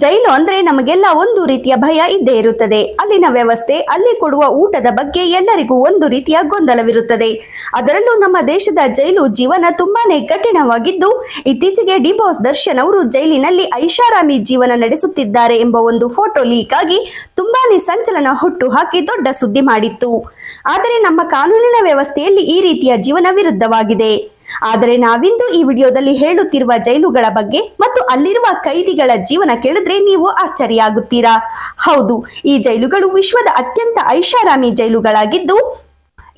ಜೈಲು ಅಂದ್ರೆ ನಮಗೆಲ್ಲ ಒಂದು ರೀತಿಯ ಭಯ ಇದ್ದೇ ಇರುತ್ತದೆ. ಅಲ್ಲಿನ ವ್ಯವಸ್ಥೆ, ಅಲ್ಲಿ ಕೊಡುವ ಊಟದ ಬಗ್ಗೆ ಎಲ್ಲರಿಗೂ ಒಂದು ರೀತಿಯ ಗೊಂದಲವಿರುತ್ತದೆ. ಅದರಲ್ಲೂ ನಮ್ಮ ದೇಶದ ಜೈಲು ಜೀವನ ತುಂಬಾನೇ ಕಠಿಣವಾಗಿದ್ದು, ಇತ್ತೀಚೆಗೆ ಡಿಬಾಸ್ ದರ್ಶನ್ ಅವರು ಜೈಲಿನಲ್ಲಿ ಐಷಾರಾಮಿ ಜೀವನ ನಡೆಸುತ್ತಿದ್ದಾರೆ ಎಂಬ ಒಂದು ಫೋಟೋ ಲೀಕ್ ಆಗಿ ತುಂಬಾನೇ ಸಂಚಲನ ಹುಟ್ಟು ಹಾಕಿ ದೊಡ್ಡ ಸುದ್ದಿ ಮಾಡಿತ್ತು. ಆದರೆ ನಮ್ಮ ಕಾನೂನಿನ ವ್ಯವಸ್ಥೆಯಲ್ಲಿ ಈ ರೀತಿಯ ಜೀವನ ವಿರುದ್ಧವಾಗಿದೆ. ಆದರೆ ನಾವಿಂದು ಈ ವಿಡಿಯೋದಲ್ಲಿ ಹೇಳುತ್ತಿರುವ ಜೈಲುಗಳ ಬಗ್ಗೆ ಮತ್ತು ಅಲ್ಲಿರುವ ಕೈದಿಗಳ ಜೀವನ ಕೇಳಿದ್ರೆ ನೀವು ಆಶ್ಚರ್ಯ ಆಗುತ್ತೀರಾ ಹೌದು, ಈ ಜೈಲುಗಳು ವಿಶ್ವದ ಅತ್ಯಂತ ಐಷಾರಾಮಿ ಜೈಲುಗಳಾಗಿದ್ದು,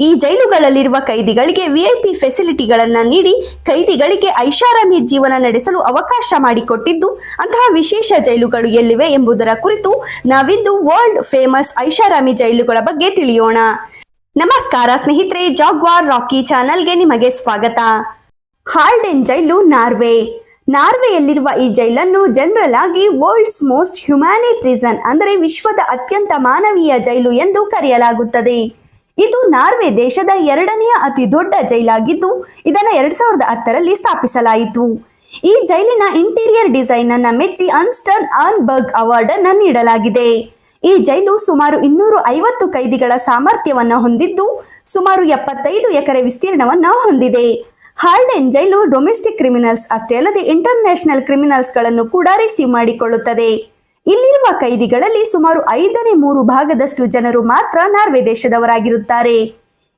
ಈ ಜೈಲುಗಳಲ್ಲಿರುವ ಕೈದಿಗಳಿಗೆ ವಿಐಪಿ ಫೆಸಿಲಿಟಿಗಳನ್ನು ನೀಡಿ ಕೈದಿಗಳಿಗೆ ಐಷಾರಾಮಿ ಜೀವನ ನಡೆಸಲು ಅವಕಾಶ ಮಾಡಿಕೊಟ್ಟಿದ್ದು, ಅಂತಹ ವಿಶೇಷ ಜೈಲುಗಳು ಎಲ್ಲಿವೆ ಎಂಬುದರ ಕುರಿತು ನಾವಿಂದು ವರ್ಲ್ಡ್ ಫೇಮಸ್ ಐಷಾರಾಮಿ ಜೈಲುಗಳ ಬಗ್ಗೆ ತಿಳಿಯೋಣ. ನಮಸ್ಕಾರ ಸ್ನೇಹಿತರೆ, ಜಾಗ್ವಾರ್ ರಾಕಿ ಚಾನಲ್ಗೆ ನಿಮಗೆ ಸ್ವಾಗತ. ಹಾಲ್ಡೆನ್ ಜೈಲು ನಾರ್ವೆ. ನಾರ್ವೆಯಲ್ಲಿರುವ ಈ ಜೈಲನ್ನು ಜನರಲ್ ಆಗಿ ವರ್ಲ್ಡ್ಸ್ ಮೋಸ್ಟ್ ಹ್ಯುಮ್ಯಾನಿ ಪ್ರಿಸನ್ ಅಂದರೆ ವಿಶ್ವದ ಅತ್ಯಂತ ಮಾನವೀಯ ಜೈಲು ಎಂದು ಕರೆಯಲಾಗುತ್ತದೆ. ಇದು ನಾರ್ವೆ ದೇಶದ ಎರಡನೆಯ ಅತಿ ದೊಡ್ಡ ಜೈಲಾಗಿದ್ದು, ಇದನ್ನು ಎರಡ್ ಸಾವಿರದ ಹತ್ತರಲ್ಲಿ ಸ್ಥಾಪಿಸಲಾಯಿತು. ಈ ಜೈಲಿನ ಇಂಟೀರಿಯರ್ ಡಿಸೈನ್ ಅನ್ನ ಮೆಚ್ಚಿ ಅನ್ಸ್ಟನ್ ಆನ್ಬರ್ಗ್ ಅವಾರ್ಡ್ ಅನ್ನು ನೀಡಲಾಗಿದೆ. ಈ ಜೈಲು ಸುಮಾರು ಇನ್ನೂರು ಐವತ್ತು ಕೈದಿಗಳ ಸಾಮರ್ಥ್ಯವನ್ನು ಹೊಂದಿದ್ದು ಸುಮಾರು ಎಪ್ಪತ್ತೈದು ಎಕರೆ ವಿಸ್ತೀರ್ಣವನ್ನು ಹೊಂದಿದೆ. ಹಾರ್ಡೆನ್ ಜೈಲು ಡೊಮೆಸ್ಟಿಕ್ ಕ್ರಿಮಿನಲ್ಸ್ ಅಷ್ಟೇ ಅಲ್ಲದೆ ಇಂಟರ್ನ್ಯಾಷನಲ್ ಕ್ರಿಮಿನಲ್ಸ್ಗಳನ್ನು ಕೂಡ ರಿಸೀವ್ ಮಾಡಿಕೊಳ್ಳುತ್ತದೆ. ಇಲ್ಲಿರುವ ಕೈದಿಗಳಲ್ಲಿ ಸುಮಾರು ಐದನೇ ಮೂರು ಭಾಗದಷ್ಟು ಜನರು ಮಾತ್ರ ನಾರ್ವೆ ದೇಶದವರಾಗಿರುತ್ತಾರೆ.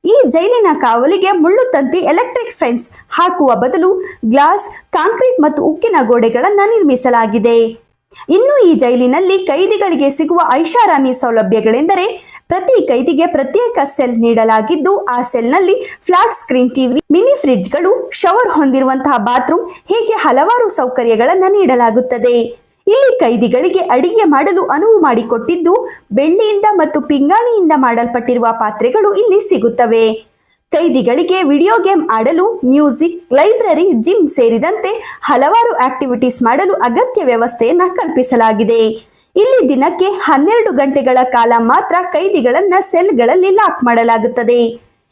ಈ ಜೈಲಿನ ಕಾವಲಿಗೆ ಮುಳ್ಳು ತಂತಿ ಎಲೆಕ್ಟ್ರಿಕ್ ಫೆನ್ಸ್ ಹಾಕುವ ಬದಲು ಗ್ಲಾಸ್, ಕಾಂಕ್ರೀಟ್ ಮತ್ತು ಉಕ್ಕಿನ ಗೋಡೆಗಳನ್ನು ನಿರ್ಮಿಸಲಾಗಿದೆ. ಇನ್ನು ಈ ಜೈಲಿನಲ್ಲಿ ಕೈದಿಗಳಿಗೆ ಸಿಗುವ ಐಷಾರಾಮಿ ಸೌಲಭ್ಯಗಳೆಂದರೆ ಪ್ರತಿ ಕೈದಿಗೆ ಪ್ರತ್ಯೇಕ ಸೆಲ್ ನೀಡಲಾಗಿದ್ದು, ಆ ಸೆಲ್ನಲ್ಲಿ ಫ್ಲಾಟ್ ಸ್ಕ್ರೀನ್ ಟಿವಿ, ಮಿನಿ ಫ್ರಿಡ್ಜ್ಗಳು ಶವರ್ ಹೊಂದಿರುವಂತಹ ಬಾತ್ರೂಮ್, ಹೀಗೆ ಹಲವಾರು ಸೌಕರ್ಯಗಳನ್ನು ನೀಡಲಾಗುತ್ತದೆ. ಇಲ್ಲಿ ಕೈದಿಗಳಿಗೆ ಅಡಿಗೆ ಮಾಡಲು ಅನುವು ಮಾಡಿಕೊಟ್ಟಿದ್ದು ಬೆಳ್ಳಿಯಿಂದ ಮತ್ತು ಪಿಂಗಾಣಿಯಿಂದ ಮಾಡಲ್ಪಟ್ಟಿರುವ ಪಾತ್ರೆಗಳು ಇಲ್ಲಿ ಸಿಗುತ್ತವೆ. ಕೈದಿಗಳಿಗೆ ವಿಡಿಯೋ ಗೇಮ್ ಆಡಲು, ಮ್ಯೂಸಿಕ್ ಲೈಬ್ರರಿ, ಜಿಮ್ ಸೇರಿದಂತೆ ಹಲವಾರು ಆಕ್ಟಿವಿಟೀಸ್ ಮಾಡಲು ಅಗತ್ಯ ವ್ಯವಸ್ಥೆಯನ್ನು ಕಲ್ಪಿಸಲಾಗಿದೆ. ಇಲ್ಲಿ ದಿನಕ್ಕೆ ಹನ್ನೆರಡು ಗಂಟೆಗಳ ಕಾಲ ಮಾತ್ರ ಕೈದಿಗಳನ್ನ ಸೆಲ್ಗಳಲ್ಲಿ ಲಾಕ್ ಮಾಡಲಾಗುತ್ತದೆ.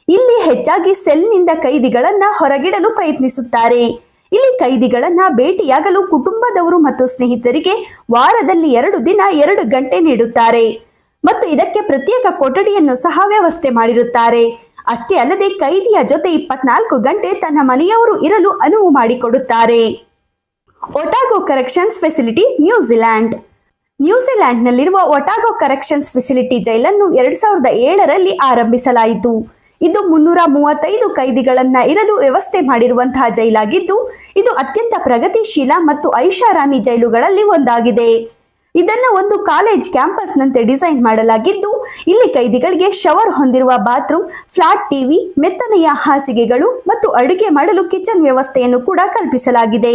ಇಲ್ಲಿ ಹೆಚ್ಚಾಗಿ ಸೆಲ್ನಿಂದ ಕೈದಿಗಳನ್ನ ಹೊರಗಿಡಲು ಪ್ರಯತ್ನಿಸುತ್ತಾರೆ. ಇಲ್ಲಿ ಕೈದಿಗಳನ್ನ ಭೇಟಿಯಾಗಲು ಕುಟುಂಬದವರು ಮತ್ತು ಸ್ನೇಹಿತರಿಗೆ ವಾರದಲ್ಲಿ ಎರಡು ದಿನ ಎರಡು ಗಂಟೆ ನೀಡುತ್ತಾರೆ. ಮತ್ತು ಇದಕ್ಕೆ ಪ್ರತ್ಯೇಕ ಕೊಠಡಿಯನ್ನು ಸಹ ವ್ಯವಸ್ಥೆ ಮಾಡಿರುತ್ತಾರೆ. ಅಷ್ಟೇ ಅಲ್ಲದೆ ಕೈದಿಯ ಜೊತೆ ಇಪ್ಪತ್ನಾಲ್ಕು ಗಂಟೆ ತನ್ನ ಮನೆಯವರು ಇರಲು ಅನುವು ಮಾಡಿಕೊಡುತ್ತಾರೆ. Otago corrections facility New Zealand. ನ್ಯೂಜಿಲ್ಯಾಂಡ್ನಲ್ಲಿರುವ Otago corrections facility ಜೈಲನ್ನು ಎರಡ್ ಸಾವಿರದ ಏಳರಲ್ಲಿ ಆರಂಭಿಸಲಾಯಿತು. ಇದು ಮುನ್ನೂರ ಮೂವತ್ತೈದು ಕೈದಿಗಳನ್ನ ಇರಲು ವ್ಯವಸ್ಥೆ ಮಾಡಿರುವಂತಹ ಜೈಲಾಗಿದ್ದು, ಇದು ಅತ್ಯಂತ ಪ್ರಗತಿಶೀಲ ಮತ್ತು ಐಷಾರಾಮಿ ಜೈಲುಗಳಲ್ಲಿ ಒಂದಾಗಿದೆ. ಇದನ್ನು ಒಂದು ಕಾಲೇಜ್ ಕ್ಯಾಂಪಸ್ನಂತೆ ಡಿಸೈನ್ ಮಾಡಲಾಗಿದ್ದು, ಇಲ್ಲಿ ಕೈದಿಗಳಿಗೆ ಶವರ್ ಹೊಂದಿರುವ ಬಾತ್ರೂಮ್ ಫ್ಲಾಟ್ ಟಿವಿ ಮೆತ್ತನೆಯ ಹಾಸಿಗೆಗಳು ಮತ್ತು ಅಡುಗೆ ಮಾಡಲು ಕಿಚನ್ ವ್ಯವಸ್ಥೆಯನ್ನು ಕೂಡ ಕಲ್ಪಿಸಲಾಗಿದೆ.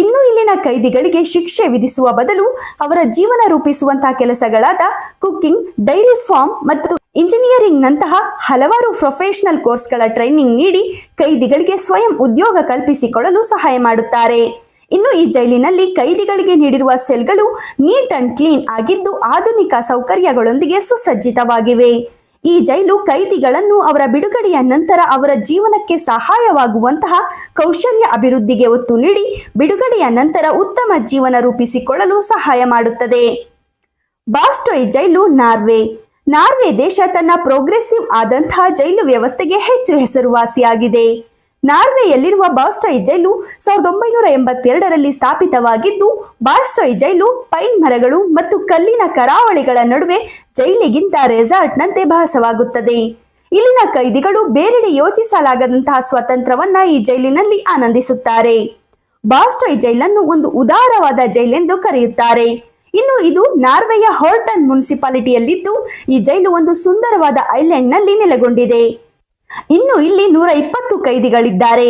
ಇನ್ನು ಇಲ್ಲಿನ ಕೈದಿಗಳಿಗೆ ಶಿಕ್ಷೆ ವಿಧಿಸುವ ಬದಲು ಅವರ ಜೀವನ ರೂಪಿಸುವಂತಹ ಕೆಲಸಗಳಾದ ಕುಕ್ಕಿಂಗ್ ಡೈರಿ ಫಾರ್ಮ್ ಮತ್ತು ಇಂಜಿನಿಯರಿಂಗ್ ನಂತಹ ಹಲವಾರು ಪ್ರೊಫೆಷನಲ್ ಕೋರ್ಸ್ಗಳ ಟ್ರೈನಿಂಗ್ ನೀಡಿ ಕೈದಿಗಳಿಗೆ ಸ್ವಯಂ ಉದ್ಯೋಗ ಕಲ್ಪಿಸಿಕೊಳ್ಳಲು ಸಹಾಯ ಮಾಡುತ್ತಾರೆ. ಇನ್ನು ಈ ಜೈಲಿನಲ್ಲಿ ಕೈದಿಗಳಿಗೆ ನೀಡಿರುವ ಸೆಲ್ಗಳು ನೀಟ್ ಅಂಡ್ ಕ್ಲೀನ್ ಆಗಿದ್ದು ಆಧುನಿಕ ಸೌಕರ್ಯಗಳೊಂದಿಗೆ ಸುಸಜ್ಜಿತವಾಗಿವೆ. ಈ ಜೈಲು ಕೈದಿಗಳನ್ನು ಅವರ ಬಿಡುಗಡೆಯ ನಂತರ ಅವರ ಜೀವನಕ್ಕೆ ಸಹಾಯವಾಗುವಂತಹ ಕೌಶಲ್ಯ ಅಭಿವೃದ್ಧಿಗೆ ಒತ್ತು ನೀಡಿ ಬಿಡುಗಡೆಯ ನಂತರ ಉತ್ತಮ ಜೀವನ ರೂಪಿಸಿಕೊಳ್ಳಲು ಸಹಾಯ ಮಾಡುತ್ತದೆ. ಬಾಸ್ಟೋಯ್ ಜೈಲು, ನಾರ್ವೆ. ನಾರ್ವೆ ದೇಶ ತನ್ನ ಪ್ರೋಗ್ರೆಸಿವ್ ಆದಂತಹ ಜೈಲು ವ್ಯವಸ್ಥೆಗೆ ಹೆಚ್ಚು ಹೆಸರುವಾಸಿಯಾಗಿದೆ. ನಾರ್ವೆಯಲ್ಲಿರುವ ಬಾಸ್ಟಾಯ್ ಜೈಲು ಸಾವಿರದ ಒಂಬೈನೂರ ಎಂಬತ್ತೆರಡರಲ್ಲಿ ಸ್ಥಾಪಿತವಾಗಿದ್ದು ಬಾಸ್ಟಾಯ್ ಜೈಲು ಪೈನ್ ಮರಗಳು ಮತ್ತು ಕಲ್ಲಿನ ಕರಾವಳಿಗಳ ನಡುವೆ ಜೈಲಿಗಿಂತ ರೆಸಾರ್ಟ್ನಂತೆ ಭಾಸವಾಗುತ್ತದೆ. ಇಲ್ಲಿನ ಕೈದಿಗಳು ಬೇರೆಡೆ ಯೋಚಿಸಲಾಗದಂತಹ ಸ್ವಾತಂತ್ರ್ಯವನ್ನ ಈ ಜೈಲಿನಲ್ಲಿ ಆನಂದಿಸುತ್ತಾರೆ. ಬಾಸ್ಟಾಯ್ ಜೈಲನ್ನು ಒಂದು ಉದಾರವಾದ ಜೈಲೆಂದು ಕರೆಯುತ್ತಾರೆ. ಇನ್ನು ಇದು ನಾರ್ವೆಯ ಹಾರ್ಟನ್ ಮುನ್ಸಿಪಾಲಿಟಿಯಲ್ಲಿದ್ದು, ಈ ಜೈಲು ಒಂದು ಸುಂದರವಾದ ಐಲ್ಯಾಂಡ್ನಲ್ಲಿ ನೆಲೆಗೊಂಡಿದೆ. ಇನ್ನು ಇಲ್ಲಿ ನೂರ ಇಪ್ಪತ್ತು ಕೈದಿಗಳಿದ್ದಾರೆ.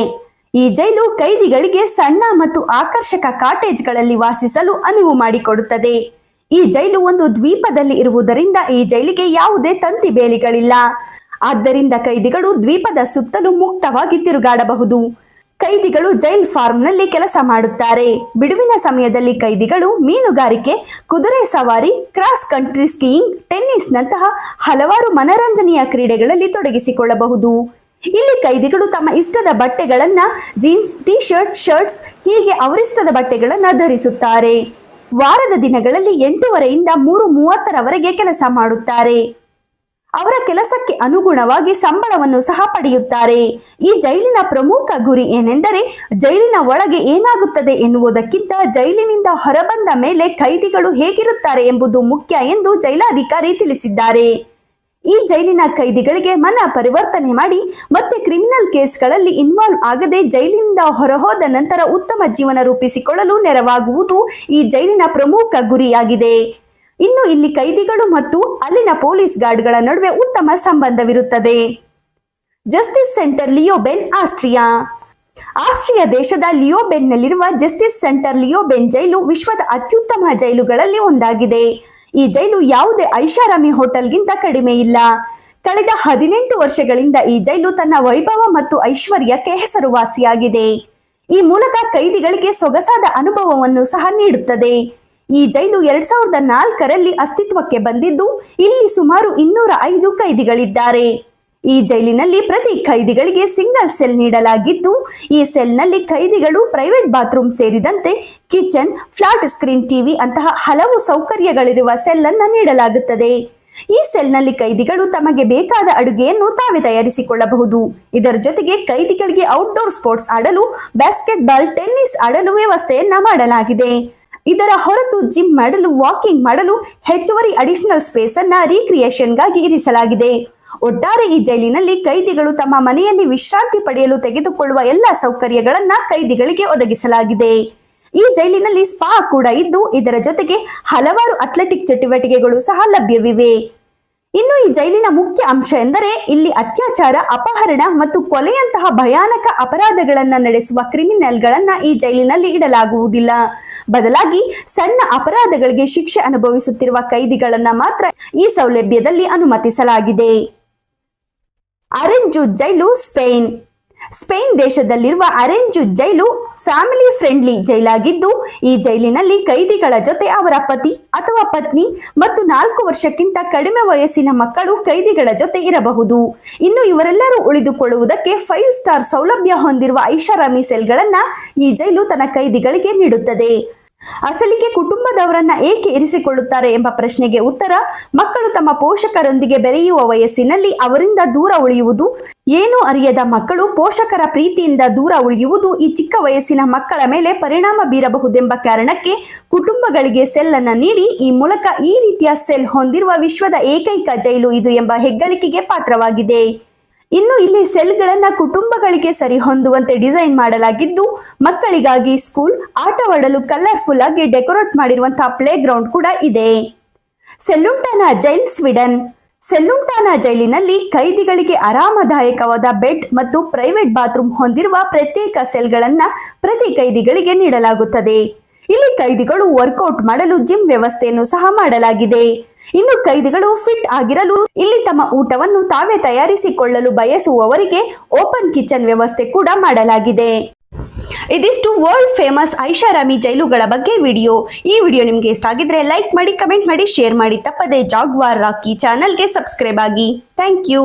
ಈ ಜೈಲು ಕೈದಿಗಳಿಗೆ ಸಣ್ಣ ಮತ್ತು ಆಕರ್ಷಕ ಕಾಟೇಜ್ಗಳಲ್ಲಿ ವಾಸಿಸಲು ಅನುವು ಮಾಡಿಕೊಡುತ್ತದೆ. ಈ ಜೈಲು ಒಂದು ದ್ವೀಪದಲ್ಲಿ ಇರುವುದರಿಂದ ಈ ಜೈಲಿಗೆ ಯಾವುದೇ ತಂತಿ ಬೇಲಿಗಳಿಲ್ಲ. ಆದ್ದರಿಂದ ಕೈದಿಗಳು ದ್ವೀಪದ ಸುತ್ತಲೂ ಮುಕ್ತವಾಗಿ ತಿರುಗಾಡಬಹುದು. ಕೈದಿಗಳು ಜೈಲ್ ಫಾರ್ಮ್ನಲ್ಲಿ ಕೆಲಸ ಮಾಡುತ್ತಾರೆ. ಬಿಡುವಿನ ಸಮಯದಲ್ಲಿ ಕೈದಿಗಳು ಮೀನುಗಾರಿಕೆ, ಕುದುರೆ ಸವಾರಿ, ಕ್ರಾಸ್ ಕಂಟ್ರಿ ಸ್ಕೀಯಿಂಗ್, ಟೆನ್ನಿಸ್ನಂತಹ ಹಲವಾರು ಮನರಂಜನೆಯ ಕ್ರೀಡೆಗಳಲ್ಲಿ ತೊಡಗಿಸಿಕೊಳ್ಳಬಹುದು. ಇಲ್ಲಿ ಕೈದಿಗಳು ತಮ್ಮ ಇಷ್ಟದ ಬಟ್ಟೆಗಳನ್ನು ಜೀನ್ಸ್ ಟಿ ಶರ್ಟ್ ಶರ್ಟ್ಸ್ ಹೀಗೆ ಅವರಿಷ್ಟದ ಬಟ್ಟೆಗಳನ್ನು ಧರಿಸುತ್ತಾರೆ. ವಾರದ ದಿನಗಳಲ್ಲಿ ಎಂಟೂವರೆಯಿಂದ ಮೂರು ಮೂವತ್ತರವರೆಗೆ ಕೆಲಸ ಮಾಡುತ್ತಾರೆ. ಅವರ ಕೆಲಸಕ್ಕೆ ಅನುಗುಣವಾಗಿ ಸಂಬಳವನ್ನು ಸಹ ಪಡೆಯುತ್ತಾರೆ. ಈ ಜೈಲಿನ ಪ್ರಮುಖ ಗುರಿ ಏನೆಂದರೆ ಜೈಲಿನ ಒಳಗೆ ಏನಾಗುತ್ತದೆ ಎನ್ನುವುದಕ್ಕಿಂತ ಜೈಲಿನಿಂದ ಹೊರಬಂದ ಮೇಲೆ ಖೈದಿಗಳು ಹೇಗಿರುತ್ತಾರೆ ಎಂಬುದು ಮುಖ್ಯ ಎಂದು ಜೈಲಾಧಿಕಾರಿ ತಿಳಿಸಿದ್ದಾರೆ. ಈ ಜೈಲಿನ ಖೈದಿಗಳಿಗೆ ಮನ ಪರಿವರ್ತನೆ ಮಾಡಿ ಮತ್ತೆ ಕ್ರಿಮಿನಲ್ ಕೇಸ್ಗಳಲ್ಲಿ ಇನ್ವಾಲ್ವ್ ಆಗದೆ ಜೈಲಿನಿಂದ ಹೊರಹೋದ ನಂತರ ಉತ್ತಮ ಜೀವನ ರೂಪಿಸಿಕೊಳ್ಳಲು ನೆರವಾಗುವುದು ಈ ಜೈಲಿನ ಪ್ರಮುಖ ಗುರಿಯಾಗಿದೆ. ಇನ್ನು ಇಲ್ಲಿ ಕೈದಿಗಳು ಮತ್ತು ಅಲ್ಲಿನ ಪೊಲೀಸ್ ಗಾರ್ಡ್ಗಳ ನಡುವೆ ಉತ್ತಮ ಸಂಬಂಧವಿರುತ್ತದೆ. Justice centre Leoben Austria. Austria ದೇಶದ ಲಿಯೋಬೆನ್ನಲ್ಲಿರುವ ಜಸ್ಟಿಸ್ ಸೆಂಟರ್ ಲಿಯೋಬೆನ್ ಜೈಲು ವಿಶ್ವದ ಅತ್ಯುತ್ತಮ ಜೈಲುಗಳಲ್ಲಿ ಒಂದಾಗಿದೆ. ಈ ಜೈಲು ಯಾವುದೇ ಐಷಾರಾಮಿ ಹೋಟೆಲ್ಗಿಂತ ಕಡಿಮೆ ಇಲ್ಲ. ಕಳೆದ ಹದಿನೆಂಟು ವರ್ಷಗಳಿಂದ ಈ ಜೈಲು ತನ್ನ ವೈಭವ ಮತ್ತು ಐಶ್ವರ್ಯಕ್ಕೆ ಹೆಸರುವಾಸಿಯಾಗಿದೆ. ಈ ಮೂಲಕ ಕೈದಿಗಳಿಗೆ ಸೊಗಸಾದ ಅನುಭವವನ್ನು ಸಹ ನೀಡುತ್ತದೆ. ಈ ಜೈಲು ಎರಡ್ ಸಾವಿರದ ನಾಲ್ಕರಲ್ಲಿ ಅಸ್ತಿತ್ವಕ್ಕೆ ಬಂದಿದ್ದು ಇಲ್ಲಿ ಸುಮಾರು ಇನ್ನೂರ ಐದು ಕೈದಿಗಳಿದ್ದಾರೆ. ಈ ಜೈಲಿನಲ್ಲಿ ಪ್ರತಿ ಖೈದಿಗಳಿಗೆ ಸಿಂಗಲ್ ಸೆಲ್ ನೀಡಲಾಗಿದ್ದು, ಈ ಸೆಲ್ನಲ್ಲಿ ಖೈದಿಗಳು ಪ್ರೈವೇಟ್ ಬಾತ್ರೂಮ್ ಸೇರಿದಂತೆ ಕಿಚನ್, ಫ್ಲಾಟ್ ಸ್ಕ್ರೀನ್ ಟಿವಿ ಅಂತಹ ಹಲವು ಸೌಕರ್ಯಗಳಿರುವ ಸೆಲ್ ಅನ್ನ ನೀಡಲಾಗುತ್ತದೆ. ಈ ಸೆಲ್ನಲ್ಲಿ ಕೈದಿಗಳು ತಮಗೆ ಬೇಕಾದ ಅಡುಗೆಯನ್ನು ತಾವೇ ತಯಾರಿಸಿಕೊಳ್ಳಬಹುದು. ಇದರ ಜೊತೆಗೆ ಕೈದಿಗಳಿಗೆ ಔಟ್ಡೋರ್ ಸ್ಪೋರ್ಟ್ಸ್ ಆಡಲು ಬ್ಯಾಸ್ಕೆಟ್ಬಾಲ್ ಟೆನ್ನಿಸ್ ಆಡಲು ವ್ಯವಸ್ಥೆಯನ್ನ ಮಾಡಲಾಗಿದೆ. ಇದರ ಹೊರತು ಜಿಮ್ ಮಾಡಲು, ವಾಕಿಂಗ್ ಮಾಡಲು ಹೆಚ್ಚುವರಿ ಅಡಿಷನಲ್ ಸ್ಪೇಸ್ ಅನ್ನ ರೀಕ್ರಿಯೇಷನ್ಗಾಗಿ ಇರಿಸಲಾಗಿದೆ. ಒಟ್ಟಾರೆ ಈ ಜೈಲಿನಲ್ಲಿ ಕೈದಿಗಳು ತಮ್ಮ ಮನೆಯಲ್ಲಿ ವಿಶ್ರಾಂತಿ ಪಡೆಯಲು ತೆಗೆದುಕೊಳ್ಳುವ ಎಲ್ಲ ಸೌಕರ್ಯಗಳನ್ನ ಕೈದಿಗಳಿಗೆ ಒದಗಿಸಲಾಗಿದೆ. ಈ ಜೈಲಿನಲ್ಲಿ ಸ್ಪಾ ಕೂಡ ಇದ್ದು, ಇದರ ಜೊತೆಗೆ ಹಲವಾರು ಅಥ್ಲೆಟಿಕ್ ಚಟುವಟಿಕೆಗಳು ಸಹ ಲಭ್ಯವಿವೆ. ಇನ್ನು ಈ ಜೈಲಿನ ಮುಖ್ಯ ಅಂಶ ಎಂದರೆ, ಇಲ್ಲಿ ಅತ್ಯಾಚಾರ, ಅಪಹರಣ ಮತ್ತು ಕೊಲೆಯಂತಹ ಭಯಾನಕ ಅಪರಾಧಗಳನ್ನು ನಡೆಸುವ ಕ್ರಿಮಿನಲ್ಗಳನ್ನ ಈ ಜೈಲಿನಲ್ಲಿ ಇಡಲಾಗುವುದಿಲ್ಲ. ಬದಲಾಗಿ ಸಣ್ಣ ಅಪರಾಧಗಳಿಗೆ ಶಿಕ್ಷೆ ಅನುಭವಿಸುತ್ತಿರುವ ಕೈದಿಗಳನ್ನ ಮಾತ್ರ ಈ ಸೌಲಭ್ಯದಲ್ಲಿ ಅನುಮತಿಸಲಾಗಿದೆ. ಅರೆಂಜು ಜೈಲು ಸ್ಪೇನ್. ಸ್ಪೇನ್ ದೇಶದಲ್ಲಿರುವ ಅರೆಂಜು ಜೈಲು ಫ್ಯಾಮಿಲಿ ಫ್ರೆಂಡ್ಲಿ ಜೈಲಾಗಿದ್ದು, ಈ ಜೈಲಿನಲ್ಲಿ ಕೈದಿಗಳ ಜೊತೆ ಅವರ ಪತಿ ಅಥವಾ ಪತ್ನಿ ಮತ್ತು ನಾಲ್ಕು ವರ್ಷಕ್ಕಿಂತ ಕಡಿಮೆ ವಯಸ್ಸಿನ ಮಕ್ಕಳು ಕೈದಿಗಳ ಜೊತೆ ಇರಬಹುದು. ಇನ್ನು ಇವರೆಲ್ಲರೂ ಉಳಿದುಕೊಳ್ಳುವುದಕ್ಕೆ ಫೈವ್ ಸ್ಟಾರ್ ಸೌಲಭ್ಯ ಹೊಂದಿರುವ ಐಷಾರಾಮಿ ಸೆಲ್ಗಳನ್ನು ಈ ಜೈಲು ತನ್ನ ಕೈದಿಗಳಿಗೆ ನೀಡುತ್ತದೆ. ಅಸಲಿಗೆ ಕುಟುಂಬದವರನ್ನ ಏಕೆ ಇರಿಸಿಕೊಳ್ಳುತ್ತಾರೆ ಎಂಬ ಪ್ರಶ್ನೆಗೆ ಉತ್ತರ, ಮಕ್ಕಳು ತಮ್ಮ ಪೋಷಕರೊಂದಿಗೆ ಬೆರೆಯುವ ವಯಸ್ಸಿನಲ್ಲಿ ಅವರಿಂದ ದೂರ ಉಳಿಯುವುದು. ಏನೂ ಅರಿಯದ ಮಕ್ಕಳು ಪೋಷಕರ ಪ್ರೀತಿಯಿಂದ ದೂರ ಉಳಿಯುವುದು ಈ ಚಿಕ್ಕ ವಯಸ್ಸಿನ ಮಕ್ಕಳ ಮೇಲೆ ಪರಿಣಾಮ ಬೀರಬಹುದೆಂಬ ಕಾರಣಕ್ಕೆ ಕುಟುಂಬಗಳಿಗೆ ಸೆಲ್ ಅನ್ನ ನೀಡಿ ಈ ಮೂಲಕ ಈ ರೀತಿಯ ಸೆಲ್ ಹೊಂದಿರುವ ವಿಶ್ವದ ಏಕೈಕ ಜೈಲು ಇದು ಎಂಬ ಹೆಗ್ಗಳಿಕೆಗೆ ಪಾತ್ರವಾಗಿದೆ. ಇನ್ನು ಇಲ್ಲಿ ಸೆಲ್ಗಳನ್ನು ಕುಟುಂಬಗಳಿಗೆ ಸರಿ ಹೊಂದುವಂತೆ ಡಿಸೈನ್ ಮಾಡಲಾಗಿದ್ದು, ಮಕ್ಕಳಿಗಾಗಿ ಸ್ಕೂಲ್ ಆಟವಾಡಲು ಕಲರ್ಫುಲ್ ಆಗಿ ಡೆಕೋರೇಟ್ ಮಾಡಿರುವಂತಹ ಪ್ಲೇ ಗ್ರೌಂಡ್ ಕೂಡ ಇದೆ. ಸೆಲ್ಲುಂಟಾನ ಜೈಲ್ ಸ್ವೀಡನ್. ಸೆಲ್ಲುಂಟಾನ ಜೈಲಿನಲ್ಲಿ ಕೈದಿಗಳಿಗೆ ಆರಾಮದಾಯಕವಾದ ಬೆಡ್ ಮತ್ತು ಪ್ರೈವೇಟ್ ಬಾತ್ರೂಮ್ ಹೊಂದಿರುವ ಪ್ರತ್ಯೇಕ ಸೆಲ್ಗಳನ್ನ ಪ್ರತಿ ಕೈದಿಗಳಿಗೆ ನೀಡಲಾಗುತ್ತದೆ. ಇಲ್ಲಿ ಕೈದಿಗಳು ವರ್ಕೌಟ್ ಮಾಡಲು ಜಿಮ್ ವ್ಯವಸ್ಥೆಯನ್ನು ಸಹ ಮಾಡಲಾಗಿದೆ. ಇನ್ನು ಕೈದಿಗಳು ಫಿಟ್ ಆಗಿರಲು, ಇಲ್ಲಿ ತಮ್ಮ ಊಟವನ್ನು ತಾವೇ ತಯಾರಿಸಿಕೊಳ್ಳಲು ಬಯಸುವವರಿಗೆ ಓಪನ್ ಕಿಚನ್ ವ್ಯವಸ್ಥೆ ಕೂಡ ಮಾಡಲಾಗಿದೆ. ಇದಿಷ್ಟು ವರ್ಲ್ಡ್ ಫೇಮಸ್ ಐಷಾರಾಮಿ ಜೈಲುಗಳ ಬಗ್ಗೆ ವಿಡಿಯೋ. ಈ ವಿಡಿಯೋ ನಿಮಗೆ ಇಷ್ಟ ಆಗಿದ್ರೆ ಲೈಕ್ ಮಾಡಿ ಕಮೆಂಟ್ ಮಾಡಿ ಶೇರ್ ಮಾಡಿ. ತಪ್ಪದೆ ಜಾಗ್ವಾರ್ ರಾಕಿ ಚಾನಲ್ಗೆ ಸಬ್ಸ್ಕ್ರೈಬ್ ಆಗಿ. Thank you